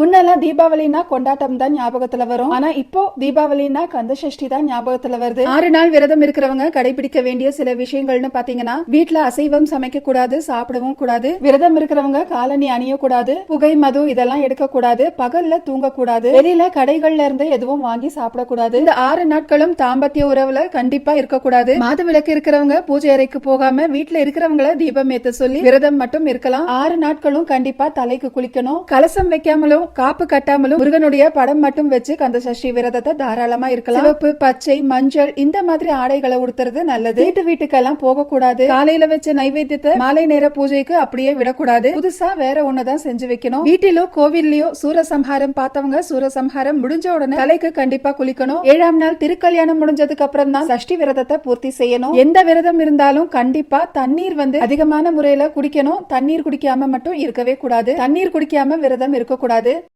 முன்னெல்லாம் தீபாவளினா கொண்டாட்டம் தான் ஞாபகத்துல வரும். ஆனா இப்போ தீபாவளினா கந்த சஷ்டி தான் ஞாபகத்துல வருது. ஆறு நாள் விரதம் இருக்கிறவங்க கடைபிடிக்க வேண்டிய சில விஷயங்கள்னு பாத்தீங்கன்னா வீட்டுல அசைவம் சமைக்க கூடாது சாப்பிடவும் கூடாது விரதம் இருக்கிறவங்க காலனி அணிய கூடாது புகை மது இதெல்லாம் எடுக்க கூடாது பகல்ல தூங்க கூடாது வெளியில கடைகள்ல இருந்து எதுவும் வாங்கி சாப்பிடக்கூடாது. இந்த ஆறு நாட்களும் தாம்பத்திய உறவுல கண்டிப்பா இருக்கக்கூடாது. மாத விளக்கு இருக்கிறவங்க பூஜை அறைக்கு போகாம வீட்டுல இருக்கிறவங்கள தீபம் ஏத்த சொல்லி விரதம் மட்டும் இருக்கலாம். ஆறு நாட்களும் கண்டிப்பா தலைக்கு குளிக்கணும். கலசம் வைக்காமலும் காப்பு கட்டாமலும் முருகனுடைய படம் மட்டும் வச்சு கந்த சஷ்டி விரதத்தை தாராளமா இருக்கலாம். சிவப்பு பச்சை மஞ்சள் இந்த மாதிரி ஆடைகளை உடுத்துறது நல்லது. வீட்டு வீட்டுக்கெல்லாம் போக கூடாது காலையில வச்ச நைவேத்தியத்தை மாலை நேர பூஜைக்கு அப்படியே விடக்கூடாது. புதுசா வேற ஒண்ணுதான் செஞ்சு வைக்கணும். வீட்டிலோ கோவில்லயோ சூரசம்ஹாரம் பார்த்தவங்க சூரசம்ஹாரம் முடிஞ்ச உடனே தலைக்கு கண்டிப்பா குளிக்கணும். ஏழாம் நாள் திருக்கல்யாணம் முடிஞ்சதுக்கு அப்புறம் தான் சஷ்டி விரதத்தை பூர்த்தி செய்யணும். எந்த விரதம் இருந்தாலும் கண்டிப்பா தண்ணீர் வந்து அதிகமான முறையில குடிக்கணும். தண்ணீர் குடிக்காம மட்டும் இருக்கவே கூடாது. தண்ணீர் குடிக்காம விரதம் இருக்க கூடாது